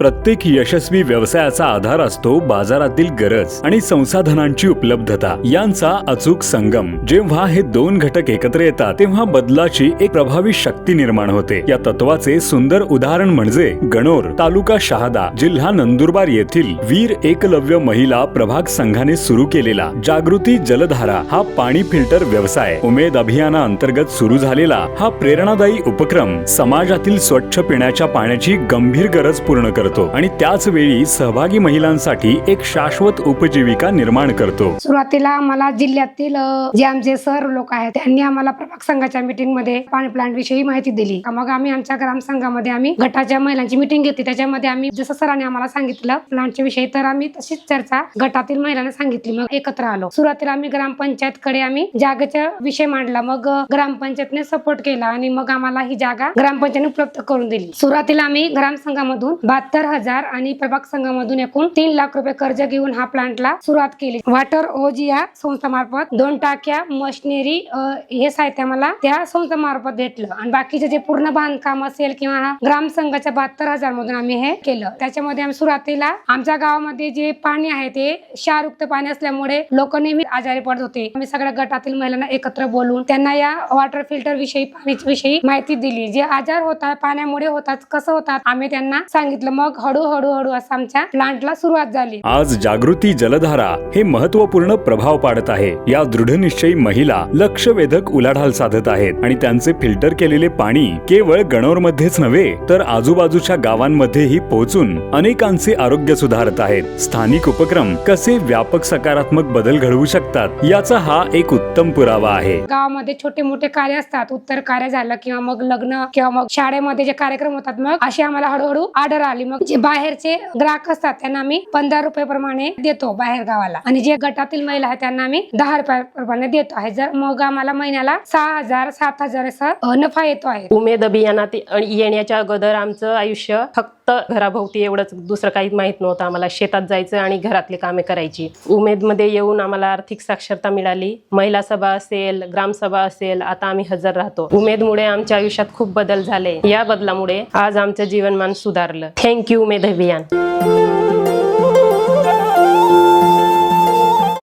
प्रत्येक यशस्वी व्यवसायाचा आधार असतो बाजारातील गरज आणि संसाधनांची उपलब्धता. यांचा अचूक संगम. जेव्हा हे दोन घटक एकत्र येतात तेव्हा बदलाची एक प्रभावी शक्ती निर्माण होते. या तत्वाचे सुंदर उदाहरण म्हणजे गणोर तालुका शहादा जिल्हा नंदुरबार येथील वीर एकलव्य महिला प्रभाग संघाने सुरू केलेला जागृती जलधारा हा पाणी फिल्टर व्यवसाय. उमेद अभियाना अंतर्गत सुरू झालेला हा प्रेरणादायी उपक्रम समाजातील स्वच्छ पिण्याच्या पाण्याची गंभीर गरज पूर्ण करतो. आणि त्याच वेळी सहभागी महिलांसाठी एक शाश्वत उपजीविका निर्माण करतो. सुरुवातीला आम्हाला जिल्ह्यातील जे आमचे सर लोक आहेत त्यांनी आम्हाला प्रभाग संघाच्या मीटिंगमध्ये पाणी प्लांट विषयी माहिती दिली. मग आम्ही आमच्या ग्रामसंघामध्ये आम्ही गटाच्या महिलांची मीटिंग घेतली. त्याच्यामध्ये आम्ही जसं सरांनी आम्हाला सांगितलं प्लांटच्या विषयी तर आम्ही तशीच चर्चा गटातील महिलांना सांगितली. मग एकत्र आलो. सुरुवातीला आम्ही ग्रामपंचायत कडे आम्ही जागेचा विषय मांडला. मग ग्रामपंचायतने सपोर्ट केला आणि मग आम्हाला ही जागा ग्रामपंचायतने उपलब्ध करून दिली. सुरुवातीला आम्ही ग्रामसंघामधून बहात्तर सत्तर हजार आणि प्रभाग संघामधून एकूण तीन लाख रुपये कर्ज घेऊन हा प्लांटला सुरुवात केली. वॉटर ओजी या संस्थामार्फत दोन टाक्या मशिनरी हे साहित्य मला त्या संस्थामार्फत भेटलं. आणि बाकीचे जे पूर्ण बांधकाम असेल किंवा ग्रामसंघाच्या ग्राम संघाच्या बहात्तर हजार मधून आम्ही हे केलं. त्याच्यामध्ये आम्ही सुरुवातीला आमच्या गावामध्ये जे पाणी आहे ते क्षारयुक्त पाणी असल्यामुळे लोक नेहमी आजारी पडत होते. आम्ही सगळ्या गटातील महिलांना एकत्र बोलून त्यांना या वॉटर फिल्टर विषयी पाण्याच्या विषयी माहिती दिली. जे आजार होतात पाण्यामुळे होतात कसं होतात आम्ही त्यांना सांगितलं. मग हळूहळू हळू असं आमच्या प्लांटला सुरुवात झाली. आज जागृती जलधारा हे महत्त्वपूर्ण प्रभाव पाडत आहे. या दृढनिश्चयी महिला लक्ष वेधक उलाढाल साधत आहेत आणि त्यांचे फिल्टर केलेले पाणी केवळ गणोरमध्येच नव्हे तर आजूबाजूच्या गावांमध्येही पोहोचून अनेकांचे आरोग्य सुधारत आहेत. स्थानिक उपक्रम कसे व्यापक सकारात्मक बदल घडवू शकतात याचा हा एक उत्तम पुरावा आहे. गावामध्ये छोटे मोठे कार्य असतात उत्तर कार्य झालं किंवा मग लग्न किंवा मग शाळेमध्ये जे कार्यक्रम होतात मग अशी आम्हाला हळूहळू ऑर्डर आली. मग जे बाहेरचे ग्राहक असतात त्यांना आम्ही पंधरा रुपये प्रमाणे देतो बाहेर गावाला. आणि जे गटातील महिला आहेत त्यांना आम्ही दहा रुपया प्रमाणे देतो. आहे जर मग आम्हाला महिन्याला सहा हजार सात हजार असं नफा येतो आहे. उमेद अभियानात येण्याच्या अगोदर आमचं आयुष्य फक्त घराभोवती एवढंच. दुसरं काही माहीत नव्हतं आम्हाला. शेतात जायचं आणि घरातली कामे करायची. उमेदमध्ये येऊन आम्हाला आर्थिक साक्षरता मिळाली. महिला सभा असेल ग्रामसभा असेल आता आम्ही हजर राहतो. उमेदमुळे आमच्या आयुष्यात खूप बदल झाले. या बदलामुळे आज आमचं जीवनमान सुधारलं. Thank you. થેન્ક યુ મેધર બિયાન